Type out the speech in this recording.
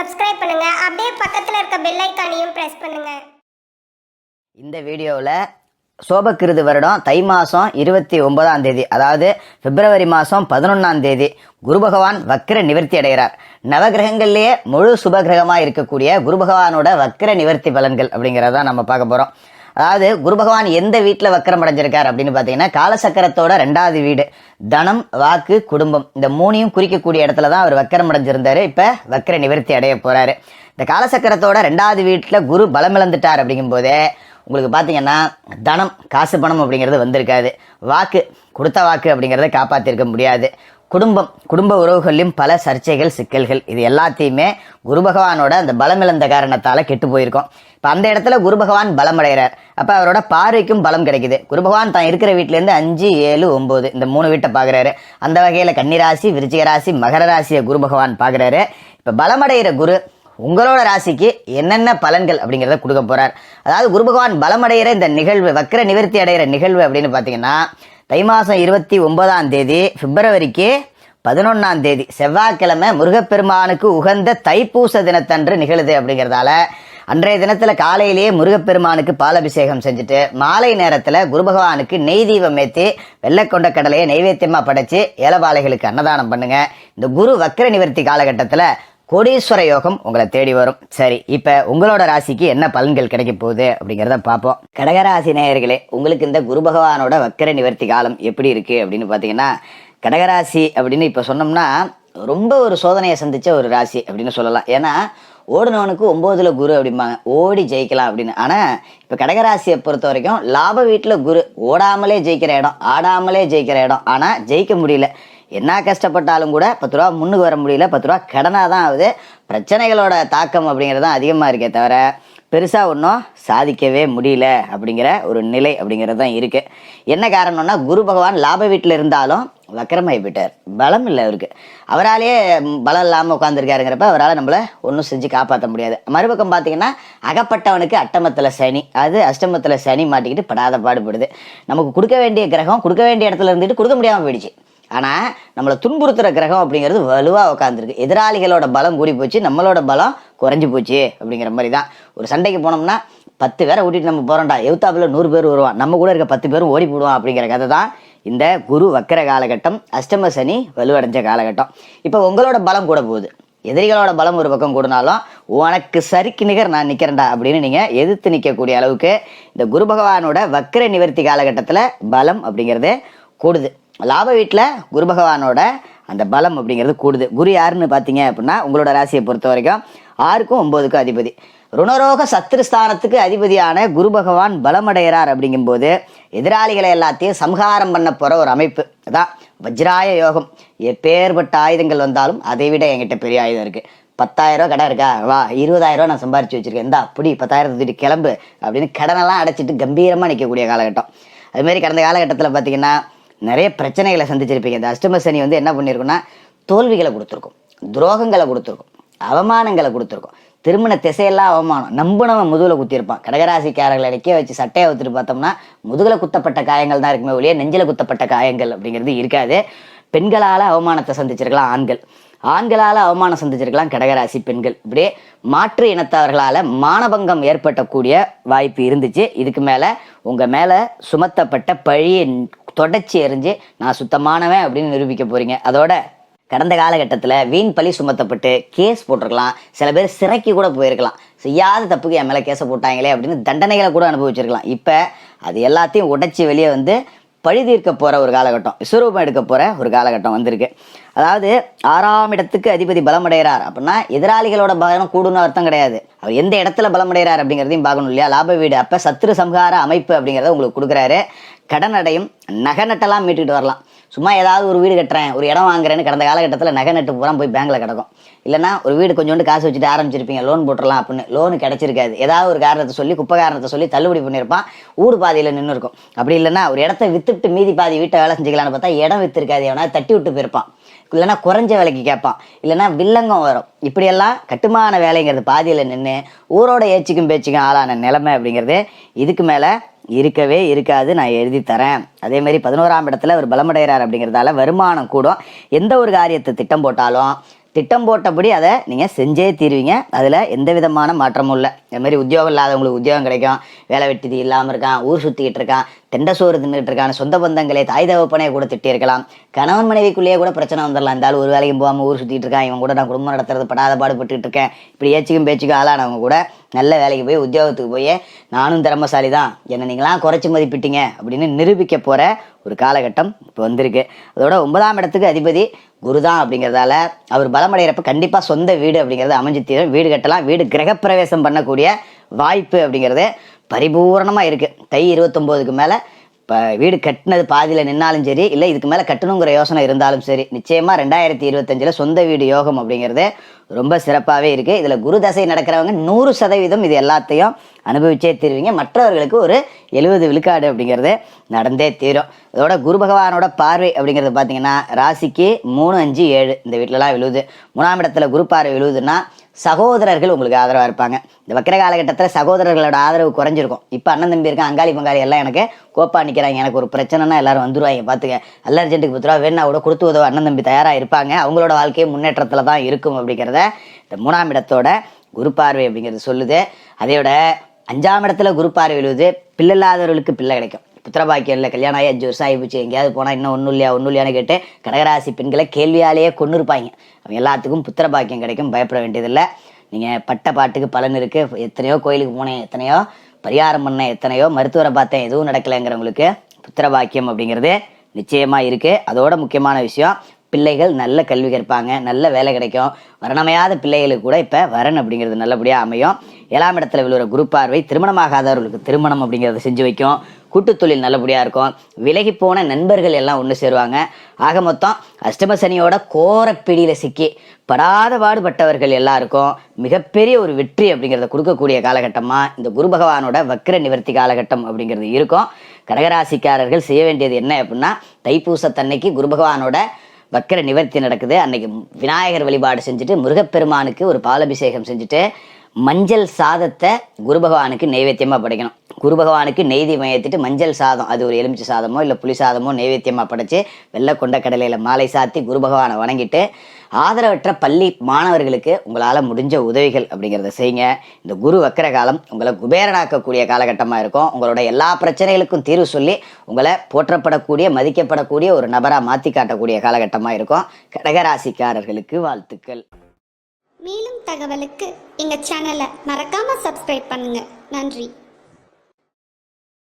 Subscribe பண்ணுங்க. அப்படியே பக்கத்தில் இருக்க பெல் ஐக்கானையும் பிரஸ் பண்ணுங்க. இந்த வீடியோவில் சோபக்கிருது வருடம் தை மாதம் இருபத்தி ஒன்பதாம் தேதி அதாவது பிப்ரவரி மாதம் பதினொன்றாம் தேதி குரு பகவான் வக்ர நிவர்த்தி அடைகிறார். நவகிரகங்கள்லேயே முழு சுபகிரகமாக இருக்கக்கூடிய குரு பகவானோட வக்ர நிவர்த்தி பலன்கள் அப்படிங்கிறத நம்ம பார்க்க போகிறோம் அதாவது குரு பகவான் எந்த வீட்டில் வக்கரம் அடைஞ்சிருக்கார் அப்படின்னு பார்த்தீங்கன்னா காலசக்கரத்தோட ரெண்டாவது வீடு. தனம் வாக்கு குடும்பம். இந்த மூணையும் குறிக்கக்கூடிய இடத்துல தான் அவர் வக்கரம் அடைஞ்சிருந்தார். இப்போ வக்கர நிவர்த்தி அடைய போகிறாரு இந்த காலசக்கரத்தோட ரெண்டாவது வீட்டில் குரு பலம் இழந்துட்டார் அப்படிங்கும்போதே உங்களுக்கு பார்த்தீங்கன்னா தனம் காசு பணம் அப்படிங்கிறது வந்திருக்காது. வாக்கு கொடுத்த வாக்கு அப்படிங்கிறத காப்பாற்றிருக்க முடியாது. குடும்பம் குடும்ப உறவுகளிலும் பல சர்ச்சைகள் சிக்கல்கள் இது எல்லாத்தையுமே குரு பகவானோட அந்த பலம் இழந்த காரணத்தால் கெட்டு போயிருக்கோம். இப்போ அந்த இடத்துல குரு பகவான் பலம் அடைகிறார் அப்போ அவரோட பார்வைக்கும் பலம் கிடைக்குது. குரு பகவான் தான் இருக்கிற வீட்டிலேருந்து அஞ்சு ஏழு ஒம்பது இந்த மூணு வீட்டை பார்க்குறாரு அந்த வகையில் கன்னிராசி விருச்சிக ராசி மகர ராசியை குரு பகவான் பார்க்குறாரு இப்போ பலமடைகிற குரு உங்களோட ராசிக்கு என்னென்ன பலன்கள் அப்படிங்கிறத கொடுக்க போகிறார் அதாவது குரு பகவான் பலமடைகிற இந்த நிகழ்வு வக்கர நிவர்த்தி அடைகிற நிகழ்வு அப்படின்னு பார்த்தீங்கன்னா தை மாதம் இருபத்தி ஒன்பதாம் தேதி பிப்ரவரிக்கு பதினொன்றாம் தேதி செவ்வாய்க்கிழமை முருகப்பெருமானுக்கு உகந்த தைப்பூச தினத்தன்று நிகழுது அப்படிங்கிறதால அன்றைய தினத்தில் காலையிலேயே முருகப்பெருமானுக்கு பாலபிஷேகம் செஞ்சுட்டு மாலை நேரத்தில் குரு பகவானுக்கு நெய் தீபம் ஏற்றி வெள்ளைக்கொண்ட கடலையை நைவேத்தியமாக படைச்சு ஏலபாளைகளுக்கு அன்னதானம் பண்ணுங்க. இந்த குரு வக்ர நிவர்த்தி காலகட்டத்தில் கோடீஸ்வர யோகம் உங்களை தேடி வரும். சரி இப்போ உங்களோட ராசிக்கு என்ன பலன்கள் கிடைக்க போகுது அப்படிங்கிறத பார்ப்போம். கடகராசி நேயர்களே உங்களுக்கு இந்த குரு பகவானோட வக்கர நிவர்த்தி காலம் எப்படி இருக்கு அப்படின்னு பார்த்தீங்கன்னா கடகராசி அப்படின்னு இப்போ சொன்னோம்னா ரொம்ப ஒரு சோதனையை சந்திச்ச ஒரு ராசி அப்படின்னு சொல்லலாம். ஏன்னா ஓடுனவனுக்கு ஒம்போதுல குரு அப்படிம்பாங்க. ஓடி ஜெயிக்கலாம் அப்படின்னு. ஆனால் இப்போ கடகராசியை பொறுத்த வரைக்கும் லாப வீட்டில் குரு ஓடாமலே ஜெயிக்கிற இடம் ஆடாமலே ஜெயிக்கிற இடம். ஆனால் ஜெயிக்க முடியல. என்ன கஷ்டப்பட்டாலும் கூட பத்து ரூபா முன்னுக்கு வர முடியல பத்து ரூபா கடனாக தான் ஆகுது. பிரச்சனைகளோட தாக்கம் அப்படிங்கிறது தான் அதிகமாக இருக்கே தவிர பெருசாக ஒன்றும் சாதிக்கவே முடியல அப்படிங்கிற ஒரு நிலை அப்படிங்கிறது தான் இருக்குது என்ன காரணம்னா குரு பகவான் லாப வீட்டில் இருந்தாலும் வக்கரமாகி போயிட்டார். பலம் இல்லை அவருக்கு. அவராலேயே பலம் இல்லாமல் உட்காந்துருக்காருங்கிறப்ப அவரால் நம்மளை ஒன்றும் செஞ்சு காப்பாற்ற முடியாது. மறுபக்கம் பார்த்தீங்கன்னா அகப்பட்டவனுக்கு அட்டமத்தில் சனி. அது அஷ்டமத்தில் சனி மாட்டிக்கிட்டு படாத பாடுபடுது. நமக்கு கொடுக்க வேண்டிய கிரகம் கொடுக்க வேண்டிய இடத்துல இருந்துட்டு கொடுக்க முடியாமல் போயிடுச்சு. ஆனால் நம்மளை துன்புறுத்துகிற கிரகம் அப்படிங்கிறது வலுவாக உட்காந்துருக்கு எதிராளிகளோட பலம் கூடி போச்சு நம்மளோட பலம் குறைஞ்சி போச்சு அப்படிங்கிற மாதிரி தான் ஒரு சண்டைக்கு போனோம்னா பத்து பேரை கூட்டிட்டு நம்ம போகிறோம்டா எவுத்தாப்பில் நூறு பேர் வருவான். நம்ம கூட இருக்க பத்து பேரும் ஓடி போடுவான் அப்படிங்கிற கதை தான் இந்த குரு வக்கர காலகட்டம் அஷ்டம சனி வலுவடைஞ்ச காலகட்டம். இப்போ உங்களோட பலம் கூட போகுது. எதிரிகளோட பலம் ஒரு பக்கம் கூடனாலும் உனக்கு சரிக்கு நிகர் நான் நிற்கிறேன்டா அப்படின்னு நீங்கள் எதிர்த்து நிற்கக்கூடிய அளவுக்கு இந்த குரு பகவானோட வக்கர நிவர்த்தி காலகட்டத்தில் பலம் அப்படிங்கிறது கூடுது. லாப வீட்டில் குரு பகவானோட அந்த பலம் அப்படிங்கிறது கூடுது. குரு யாருன்னு பார்த்தீங்க அப்படின்னா உங்களோட ராசியை பொறுத்த வரைக்கும் ஆறுக்கும் ஒம்போதுக்கும் அதிபதி. ருணரோக சத்ருஸ்தானத்துக்கு அதிபதியான குரு பகவான் பலமடைகிறார் அப்படிங்கும்போது எதிராளிகளை எல்லாத்தையும் சம்ஹாரம் பண்ண போகிற ஒரு அமைப்பு. அதான் வஜ்ராய யோகம். எப்பேற்பட்ட ஆயுதங்கள் வந்தாலும் அதை விட என்கிட்ட பெரிய ஆயுதம் இருக்குது பத்தாயிரம் ரூபா கடை இருக்கா? வா இருபதாயிரம் ரூபா நான் சம்பாரிச்சு வச்சுருக்கேன். இந்தா அப்படி பத்தாயிரம் தூட்டி கிளம்பு அப்படின்னு கடனெல்லாம் அடைச்சிட்டு கம்பீரமாக நிற்கக்கூடிய காலகட்டம். அதுமாரி கடந்த காலகட்டத்தில் பார்த்தீங்கன்னா நிறைய பிரச்சனைகளை சந்திச்சிருப்பீங்க. இந்த அஷ்டம சனி வந்து என்ன பண்ணியிருக்குன்னா தோல்விகளை கொடுத்துருக்கும். துரோகங்களை கொடுத்துருக்கும். அவமானங்களை கொடுத்துருக்கும். திருமண திசையெல்லாம் அவமானம். நம்பினவன் முதுகில் குத்திருப்பான் கடகராசிக்காரர்களை நிற்க வச்சு சட்டையை ஊற்றிட்டு பார்த்தோம்னா முதுகில் குத்தப்பட்ட காயங்கள் தான் இருக்குமே ஒழிய நெஞ்சில் குத்தப்பட்ட காயங்கள் அப்படிங்கிறது இருக்காது. பெண்களால் அவமானத்தை சந்திச்சிருக்கலாம் ஆண்கள். ஆண்களால் அவமானம் சந்திச்சிருக்கலாம் கடகராசி பெண்கள். இப்படியே மாற்று இனத்தவர்களால் மானபங்கம் ஏற்பட்டக்கூடிய வாய்ப்பு இருந்துச்சு. இதுக்கு மேலே உங்கள் மேலே சுமத்தப்பட்ட பழியை தொடச்சி எறிஞ்சு நான் சுத்தமானவன் அப்படின்னு நிரூபிக்க போறீங்க. அதோட கடந்த காலகட்டத்தில் வீண் பழி சுமத்தப்பட்டு கேஸ் போட்டிருக்கலாம். சில பேர் சிறைக்கு கூட போயிருக்கலாம். செய்யாத தப்புக்கு என் மேலே கேஸை போட்டாங்களே அப்படின்னு தண்டனைகளை கூட அனுபவிச்சிருக்கலாம். இப்போ அது எல்லாத்தையும் உடைச்சி வெளியே வந்து பழி தீர்க்க போகிற ஒரு காலகட்டம் விஸ்வரூபம் எடுக்க போகிற ஒரு காலகட்டம் வந்திருக்கு. அதாவது ஆறாம் இடத்துக்கு அதிபதி பலமடைகிறார் அப்படின்னா எதிராளிகளோட பலம் கூடுன்னு அர்த்தம் கிடையாது. அவர் எந்த இடத்துல பலமடைகிறார் அப்படிங்கிறதையும் பார்க்கணும் இல்லையா? லாப வீடு அப்போ சத்ரு சம்ஹார அமைப்பு அப்படிங்கிறத உங்களுக்கு கொடுக்குறாரு. கடன் அடையும் நகை நட்டெல்லாம் மீட்டுக்கிட்டு வரலாம். சும்மா ஏதாவது ஒரு வீடு கட்டுறேன் ஒரு இடம் வாங்குறேன்னு கடந்த காலகட்டத்தில் நகை நட்டு பூரா போய் பேங்க்கில் கிடக்கும். இல்லைனா ஒரு வீடு கொஞ்சோண்டு காசு வச்சுட்டு ஆரம்பிச்சிருப்பீங்க லோன் போட்டுடலாம் அப்படின்னு. லோனு கிடச்சிருக்காது. ஏதாவது ஒரு காரணத்தை சொல்லி குப்பை காரணத்தை சொல்லி தள்ளுபடி பண்ணியிருப்பான் ஊடு பாதியில் நின்று இருக்கும். அப்படி இல்லைன்னா ஒரு இடத்த வித்துட்டு மீதி பாதி வீட்டை வேலை செஞ்சுக்கலான்னு பார்த்தா இடம் வித்துருக்காது. எவனா தட்டி விட்டு போயிருப்பான். இல்லைன்னா குறைஞ்ச விலைக்கு கேட்பான். இல்லைன்னா வில்லங்கம் வரும். இப்படியெல்லாம் கட்டுமான வேலைங்கிறது பாதியில் நின்று ஊரோட ஏச்சிக்கும் பேச்சுக்கும் ஆளான நிலைமை அப்படிங்கிறது இதுக்கு மேலே இருக்கவே இருக்காது நான் எழுதி தரேன். அதே மாதிரி பதினோராம் இடத்துல அவர் பலமடைகிறார் அப்படிங்கிறதால வருமானம் கூடும். எந்த ஒரு காரியத்தை திட்டம் போட்டாலும் திட்டம் போட்டபடி அதை நீங்கள் செஞ்சே தீருவீங்க. அதில் எந்த விதமான மாற்றமும் இல்லை. இந்த மாதிரி உத்தியோகம் இல்லாதவங்களுக்கு உத்தியோகம் கிடைக்கும். வேலை வெட்டி இல்லாமல் இருக்கான் ஊர் சுற்றிக்கிட்டு இருக்கான் தெண்ட சோறு தின்னுட்டு இருக்கான் சொந்த பந்தங்களே தாய் தகப்பனையே கூட திட்டியிருக்கலாம் கணவன் மனைவிக்குள்ளேயே கூட பிரச்சனை வந்துடலாம். இருந்தாலும் ஒரு வேலைக்கும் போகாமல் ஊர் சுற்றிட்டு இருக்கான். இவன் கூட நான் குடும்பம் நடத்துறது படாத பாடுபட்டுக்கிட்டு இருக்கேன். இப்படி ஏச்சுக்கும் பேச்சுக்கும் ஆளானவங்க கூட நல்ல வேலைக்கு போய் உத்தியோகத்துக்கு போய் நானும் திறமசாலி தான் என்னை நீங்களாம் குறைச்சி மதிப்பிட்டீங்க அப்படின்னு நிரூபிக்க போகிற ஒரு காலகட்டம் இப்போ வந்திருக்கு. அதோட ஒன்பதாம் இடத்துக்கு அதிபதி குரு தான் அப்படிங்கிறதால அவர் பலமடைகிறப்ப கண்டிப்பாக சொந்த வீடு அப்படிங்கிறது அமைஞ்சு தீரும். வீடு கட்டலாம் வீடு கிரகப்பிரவேசம் பண்ணக்கூடிய வாய்ப்பு அப்படிங்கிறது பரிபூரணமாக இருக்குது தை இருபத்தொம்போதுக்கு மேலே இப்போ வீடு கட்டினது பாதியில் நின்னாலும் சரி இல்லை இதுக்கு மேலே கட்டணுங்கிற யோசனை இருந்தாலும் சரி நிச்சயமாக ரெண்டாயிரத்தி இருபத்தஞ்சில் சொந்த வீடு யோகம் அப்படிங்கிறது ரொம்ப சிறப்பாகவே இருக்குது இதில் குரு தசை நடக்கிறவங்க நூறு சதவீதம் இது எல்லாத்தையும் அனுபவிச்சே தீருவீங்க. மற்றவர்களுக்கு ஒரு எழுபது விழுக்காடு அப்படிங்கிறது நடந்தே தீரும். இதோட குரு பகவானோட பார்வை அப்படிங்கிறது பார்த்தீங்கன்னா ராசிக்கு மூணு அஞ்சு ஏழு இந்த வீட்டிலலாம் விழுவுது மூணாம் இடத்துல குரு பார்வை விழுவுதுன்னா சகோதரர்கள் உங்களுக்கு ஆதரவாக இருப்பாங்க. இந்த வக்கிர காலகட்டத்தில் சகோதரர்களோட ஆதரவு குறைஞ்சிருக்கும். இப்போ அண்ணன் தம்பி இருக்கான் அங்காளி பங்காளி எல்லாம் எனக்கு கோப்பா நிற்கிறாங்க எனக்கு ஒரு பிரச்சனைனா எல்லாரும் வந்துருவாங்க பார்த்துக்க எல்லா அர்ஜென்ட்டுக்கு பத்து ரூபா வேணா கூட கொடுத்து உதவ அண்ணன் தம்பி தயாராக இருப்பாங்க. அவங்களோட வாழ்க்கையை முன்னேற்றத்தில் தான் இருக்கும் அப்படிங்கிறத இந்த மூணாம் இடத்தோட குரு பார்வை அப்படிங்கிறது சொல்லுது. அதையோட அஞ்சாம் இடத்துல குரு பார்வை விழுவுது பிள்ளை இல்லாதவர்களுக்கு பிள்ளை கிடைக்கும். புத்திரபாக்கியம் இல்லை கல்யாணம் ஆகி அஞ்சு வருஷம் ஆகிப்போச்சு. எங்கேயாவது போனால் இன்னும் ஒன்றும் இல்லையா ஒன்றும் இல்லையான்னு கேட்டு கடகராசி பெண்களை கேள்வியாலேயே கொண்டு இருப்பாங்க அவங்க எல்லாத்துக்கும் புத்திரபாக்கியம் கிடைக்கும் பயப்பட வேண்டியதில்லை. நீங்கள் பட்ட பாட்டுக்கு பலன் இருக்குது எத்தனையோ கோயிலுக்கு போனேன் எத்தனையோ பரிகாரம் பண்ணேன் எத்தனையோ மருத்துவரை பார்த்தேன். எதுவும் நடக்கலைங்கிறவங்களுக்கு புத்திரபாக்கியம் அப்படிங்கிறது நிச்சயமாக இருக்குது அதோட முக்கியமான விஷயம் பிள்ளைகள் நல்ல கல்வி கற்பாங்க நல்ல வேலை கிடைக்கும். வரணமையாத பிள்ளைகளுக்கு கூட இப்போ வரன் அப்படிங்கிறது நல்லபடியாக அமையும். ஏழாம் இடத்துல விழுகிற குரு பார்வை திருமணமாகாதவர்களுக்கு திருமணம் அப்படிங்கிறத செஞ்சு வைக்கும். கூட்டுத்தொழில் நல்லபடியாக இருக்கும். விலகி போன நண்பர்கள் எல்லாம் ஒன்று சேருவாங்க. ஆக மொத்தம் அஷ்டம சனியோட கோரப்பிடியில் சிக்கி படாத பாடுபட்டவர்கள் எல்லாருக்கும் மிகப்பெரிய ஒரு வெற்றி அப்படிங்கிறத கொடுக்கக்கூடிய காலகட்டமாக இந்த குரு பகவானோட வக்ர நிவர்த்தி காலகட்டம் அப்படிங்கிறது இருக்கும். கடகராசிக்காரர்கள் செய்ய வேண்டியது என்ன அப்படின்னா தைப்பூசத்தன்னைக்கு குரு பகவானோட வக்கர நிவர்த்தி நடக்குது. அன்னைக்கு விநாயகர் வழிபாடு செஞ்சுட்டு முருகப்பெருமானுக்கு ஒரு பாலபிஷேகம் செஞ்சுட்டு மஞ்சள் சாதத்தை குரு பகவானுக்கு நைவேத்தியமாக படைக்கணும். குரு பகவானுக்கு நெய்தி மயத்திட்டு மஞ்சள் சாதம் அது ஒரு எலுமிச்சை சாதமோ இல்லை புளி சாதமோ நைவேத்தியமாக படைச்சு வெள்ளை கொண்ட கடலையில் மாலை சாத்தி குரு பகவானை வணங்கிட்டு ஆதரவற்ற பள்ளி மாணவர்களுக்கு உங்களால் முடிஞ்ச உதவிகள் அப்படிங்கிறத செய்யுங்க. இந்த குரு வக்கர காலம் உங்களை குபேரனாக்கக்கூடிய காலகட்டமாக இருக்கும். உங்களோட எல்லா பிரச்சனைகளுக்கும் தீர்வு சொல்லி உங்களை போற்றப்படக்கூடிய மதிக்கப்படக்கூடிய ஒரு நபராக மாற்றி காட்டக்கூடிய காலகட்டமாக இருக்கும். கடகராசிக்காரர்களுக்கு வாழ்த்துக்கள். மேலும் தகவலுக்கு எங்கள் சேனலை மறக்காமல் சப்ஸ்கிரைப் பண்ணுங்கள் நன்றி.